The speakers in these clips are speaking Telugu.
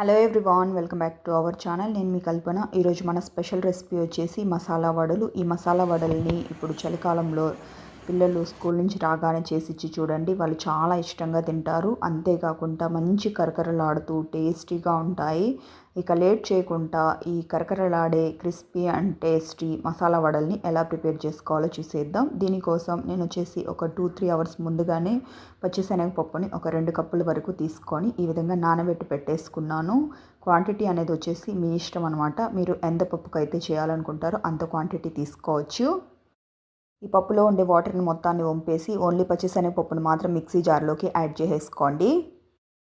Hello everyone welcome back to our channel. నేను మీ కల్పన. ఈరోజు మన స్పెషల్ రెసిపీ వచ్చేసి మసాలా వడలు. ఈ మసాలా వడల్ని ఇప్పుడు చలికాలంలో పిల్లలు స్కూల్ నుంచి రాగానే చేసి ఇచ్చి చూడండి. వాళ్ళు చాలా ఇష్టంగా తింటారు. అంతేకాకుండా మంచి కరకరలాడుతూ టేస్టీగా ఉంటాయి. ఇక లేట్ చేయకుండా ఈ కరకరలాడే క్రిస్పీ అండ్ టేస్టీ మసాలా వడల్ని ఎలా ప్రిపేర్ చేసుకోవాలో చూసేద్దాం. దీనికోసం నేను వచ్చేసి ఒక టూ త్రీ అవర్స్ ముందుగానే పచ్చిశనగపప్పుని ఒక రెండు కప్పుల వరకు తీసుకొని ఈ విధంగా నానబెట్టి పెట్టేసుకున్నాను. క్వాంటిటీ అనేది వచ్చేసి మీ ఇష్టం అనమాట మీరు ఎంత పప్పుకు అయితే చేయాలనుకుంటారో అంత క్వాంటిటీ తీసుకోవచ్చు. ఈ పప్పులో ఉండే వాటర్ని మొత్తాన్ని వంపేసి ఓన్లీ పచ్చిశనగపప్పును మాత్రం మిక్సీ జార్లోకి యాడ్ చేసేసుకోండి.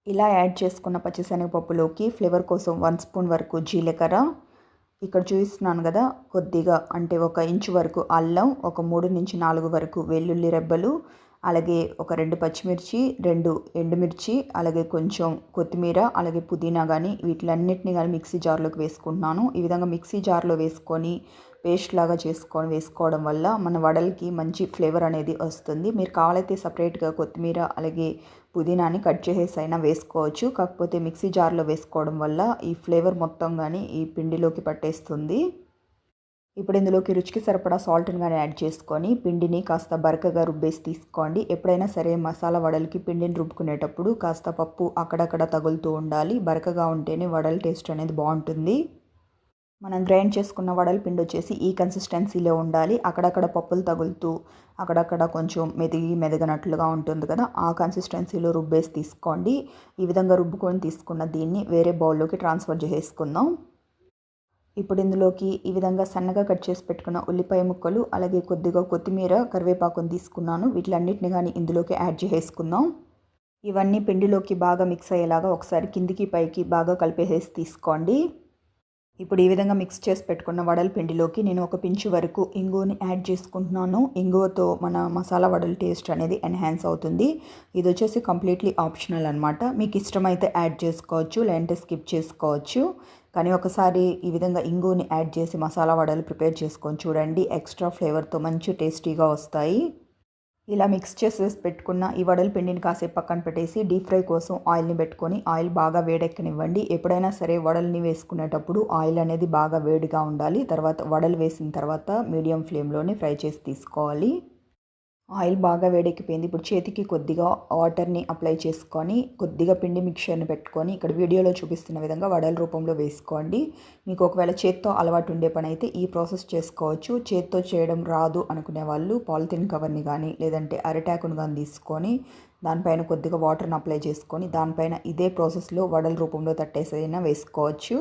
ఇలా యాడ్ చేసుకున్న పచ్చిశనగపప్పులోకి ఫ్లేవర్ కోసం వన్ స్పూన్ వరకు జీలకర్ర. ఇక్కడ చూపిస్తున్నాను కదా కొద్దిగా అంటే ఒక ఇంచు వరకు అల్లం ఒక మూడు నుంచి నాలుగు వరకు వెల్లుల్లి రెబ్బలు అలాగే ఒక రెండు పచ్చిమిర్చి రెండు ఎండుమిర్చి అలాగే కొంచెం కొత్తిమీర అలాగే పుదీనా కానీ వీటిలన్నిటిని కానీ మిక్సీ జార్లోకి వేసుకుంటున్నాను. ఈ విధంగా మిక్సీ జార్లో వేసుకొని పేస్ట్ లాగా చేసుకొని వేసుకోవడం వల్ల మన వడలకి మంచి ఫ్లేవర్ అనేది వస్తుంది. మీరు కావాలైతే సపరేట్గా కొత్తిమీర అలాగే పుదీనాని కట్ చేసేసి అయినా వేసుకోవచ్చు. కాకపోతే మిక్సీ జార్లో వేసుకోవడం వల్ల ఈ ఫ్లేవర్ మొత్తం కానీ ఈ పిండిలోకి పట్టేస్తుంది. ఇప్పుడు ఇందులోకి రుచికి సరిపడా సాల్ట్ని కానీ యాడ్ చేసుకొని పిండిని కాస్త బరకగా రుబ్బేసి తీసుకోండి. ఎప్పుడైనా సరే మసాలా వడలకి పిండిని రుబ్బుకునేటప్పుడు కాస్త పప్పు అక్కడక్కడ తగులుతూ ఉండాలి. బరకగా ఉంటేనే వడల టేస్ట్ అనేది బాగుంటుంది. మనం గ్రైండ్ చేసుకున్న వడల పిండి వచ్చేసి ఈ కన్సిస్టెన్సీలో ఉండాలి. అక్కడక్కడ పప్పులు తగులుతూ అక్కడక్కడ కొంచెం మెదిగి మెదగనట్లుగా ఉంటుంది కదా ఆ కన్సిస్టెన్సీలో రుబ్బేసి తీసుకోండి. ఈ విధంగా రుబ్బుకొని తీసుకున్న దీన్ని వేరే బౌల్లోకి ట్రాన్స్ఫర్ చేసేసుకుందాం. ఇప్పుడు ఇందులోకి ఈ విధంగా సన్నగా కట్ చేసి పెట్టుకున్న ఉల్లిపాయ ముక్కలు అలాగే కొద్దిగా కొత్తిమీర కరివేపాకుని తీసుకున్నాను. వీటిలన్నిటిని కానీ ఇందులోకి యాడ్ చేసేసుకుందాం. ఇవన్నీ పిండిలోకి బాగా మిక్స్ అయ్యేలాగా ఒకసారి కిందికి పైకి బాగా కలిపేసేసి తీసుకోండి. ఇప్పుడు ఈ విధంగా మిక్స్ చేసి పెట్టుకున్న వడల పిండిలోకి నేను ఒక పించు వరకు ఇంగువని యాడ్ చేసుకుంటున్నాను. ఇంగువతో మన మసాలా వడల టేస్ట్ అనేది ఎన్హాన్స్ అవుతుంది. ఇది వచ్చేసి కంప్లీట్లీ ఆప్షనల్ అనమాట మీకు ఇష్టమైతే యాడ్ చేసుకోవచ్చు లేదంటే స్కిప్ చేసుకోవచ్చు. కానీ ఒకసారి ఈ విధంగా ఇంగుని యాడ్ చేసి మసాలా వడలు ప్రిపేర్ చేసుకొని చూడండి. ఎక్స్ట్రా ఫ్లేవర్తో మంచి టేస్టీగా వస్తాయి. ఇలా మిక్స్ చేసేసి పెట్టుకున్న ఈ వడల పిండిని కాసేపు పక్కన పెట్టేసి డీప్ ఫ్రై కోసం ఆయిల్ని పెట్టుకొని ఆయిల్ బాగా వేడెక్కనివ్వండి. ఎప్పుడైనా సరే వడల్ని వేసుకునేటప్పుడు ఆయిల్ అనేది బాగా వేడిగా ఉండాలి. తర్వాత వడలు వేసిన తర్వాత మీడియం ఫ్లేమ్లోనే ఫ్రై చేసి తీసుకోవాలి. ఆయిల్ బాగా వేడెక్కిపోయింది. ఇప్పుడు చేతికి కొద్దిగా వాటర్ని అప్లై చేసుకొని కొద్దిగా పిండి మిక్చర్ని పెట్టుకొని ఇక్కడ వీడియోలో చూపిస్తున్న విధంగా వడల రూపంలో వేసుకోండి. మీకు ఒకవేళ చేత్తో అలవాటు ఉండే పని అయితే ఈ ప్రాసెస్ చేసుకోవచ్చు. చేత్తో చేయడం రాదు అనుకునే వాళ్ళు పాలిథిన్ కవర్ని కానీ లేదంటే అరిటాకును కానీ తీసుకొని దానిపైన కొద్దిగా వాటర్ని అప్లై చేసుకొని దానిపైన ఇదే ప్రాసెస్లో వడల రూపంలో తట్టేసైనా వేసుకోవచ్చు.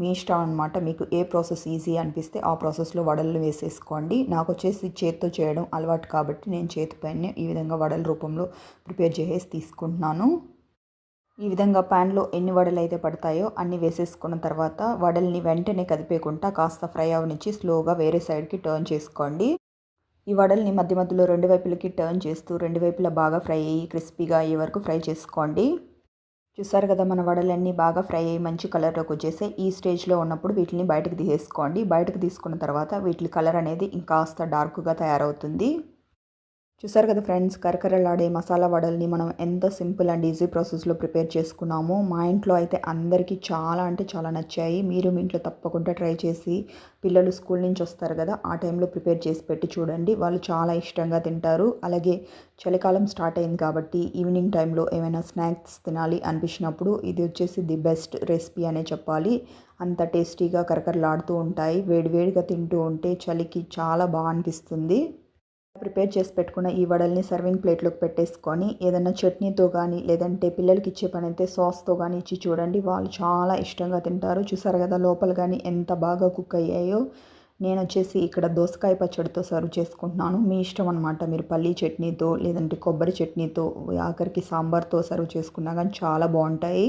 మీ ఇష్టం అనమాట మీకు ఏ ప్రాసెస్ ఈజీ అనిపిస్తే ఆ ప్రాసెస్లో వడలు వేసేసుకోండి. నాకు వచ్చేసి చేతితో చేయడం అలవాటు కాబట్టి నేను చేతిపైనే ఈ విధంగా వడల రూపంలో ప్రిపేర్ చేసేసి తీసుకుంటున్నాను. ఈ విధంగా ప్యాన్లో ఎన్ని వడలు అయితే పడతాయో అన్ని వేసేసుకున్న తర్వాత వడల్ని వెంటనే కదిపేయకుండా కాస్త ఫ్రై అవనిచ్చి స్లోగా వేరే సైడ్కి టర్న్ చేసుకోండి. ఈ వడల్ని మధ్య మధ్యలో రెండు వైపులకి టర్న్ చేస్తూ రెండు వైపులా బాగా ఫ్రై అయ్యి క్రిస్పీగా అయ్యే వరకు ఫ్రై చేసుకోండి. చూసారు కదా మన వడలన్నీ బాగా ఫ్రై అయ్యి మంచి కలర్లోకి వచ్చేసే ఈ స్టేజ్లో ఉన్నప్పుడు వీటిని బయటకు తీసేసుకోండి. బయటకు తీసుకున్న తర్వాత వీటి కలర్ అనేది ఇంకాస్త డార్క్గా తయారవుతుంది. చూసారు కదా ఫ్రెండ్స్ కరకరలాడే మసాలా వడల్ని మనం ఎంత సింపుల్ అండ్ ఈజీ ప్రాసెస్లో ప్రిపేర్ చేసుకున్నామో మా ఇంట్లో అయితే అందరికీ చాలా అంటే చాలా నచ్చాయి. మీరు మీ ఇంట్లో తప్పకుండా ట్రై చేసి పిల్లలు స్కూల్ నుంచి వస్తారు కదా ఆ టైంలో ప్రిపేర్ చేసి పెట్టి చూడండి. వాళ్ళు చాలా ఇష్టంగా తింటారు. అలాగే చలికాలం స్టార్ట్ అయింది కాబట్టి ఈవినింగ్ టైంలో ఏమైనా స్నాక్స్ తినాలి అనిపించినప్పుడు ఇది వచ్చేసి ది బెస్ట్ రెసిపీ అనే చెప్పాలి. అంత టేస్టీగా కరకరలాడుతూ ఉంటాయి. వేడివేడిగా తింటూ ఉంటే చలికి చాలా బాగా అనిపిస్తుంది. ప్రిపేర్ చేసి పెట్టుకున్న ఈ వడల్ని సర్వింగ్ ప్లేట్లోకి పెట్టేసుకొని ఏదైనా చట్నీతో కానీ లేదంటే పిల్లలకి ఇచ్చే పని అయితే సాస్తో కానీ ఇచ్చి చూడండి. వాళ్ళు చాలా ఇష్టంగా తింటారు. చూసారు కదా లోపల కానీ ఎంత బాగా కుక్ అయ్యాయో. నేను వచ్చేసి ఇక్కడ దోసకాయ పచ్చడితో సర్వ్ చేసుకుంటున్నాను. మీ ఇష్టం అనమాట మీరు పల్లీ చట్నీతో లేదంటే కొబ్బరి చట్నీతో ఆఖరికి సాంబార్తో సర్వ్ చేసుకున్నా కానీ చాలా బాగుంటాయి.